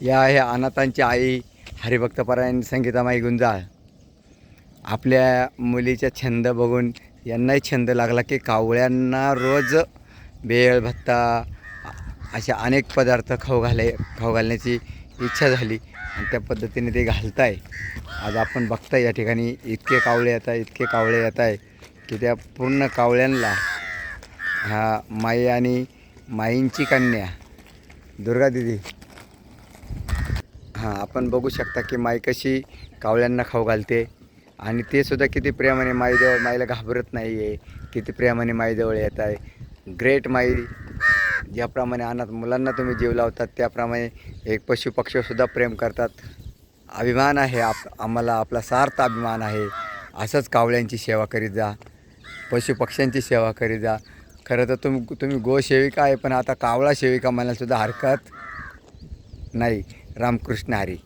या ह्या अनाथांची आई हरिभक्तपरायण संगीतामाई गुंजाळ. आपल्या मुलीचा छंद बघून यांनाही छंद लागला की कावळ्यांना रोज बेळ भत्ता अशा अनेक पदार्थ खाऊ घाले खाऊ घालण्याची इच्छा झाली आणि त्या पद्धतीने ते घालताय. आज आपण बघताय या ठिकाणी इतके कावळे येत आहे इतके कावळे येत आहे की त्या पूर्ण कावळ्यांना हा माई आणि माईंची कन्या. दुर्गा दिदी हां आपण बघू शकता की माई कशी कावळ्यांना खाऊ घालते. आणि ते सुद्धा किती प्रेमाने माईजवळ माईला घाबरत नाही आहे किती प्रेमाने माईजवळ येत आहे. ग्रेट माई. ज्याप्रमाणे अनाथ मुलांना तुम्ही जीव लावतात त्याप्रमाणे एक पशु पक्षीसुद्धा प्रेम करतात. अभिमान आहे आप आम्हाला आपला सार्थ अभिमान आहे. असंच कावळ्यांची सेवा करीत जा. पशुपक्ष्यांची सेवा करीत जा. खरं तर तुम्ही तुम्ही गोसेविका आहे पण आता कावळा सेविका म्हणायलासुद्धा हरकत नाही. रामकृष्ण हरी.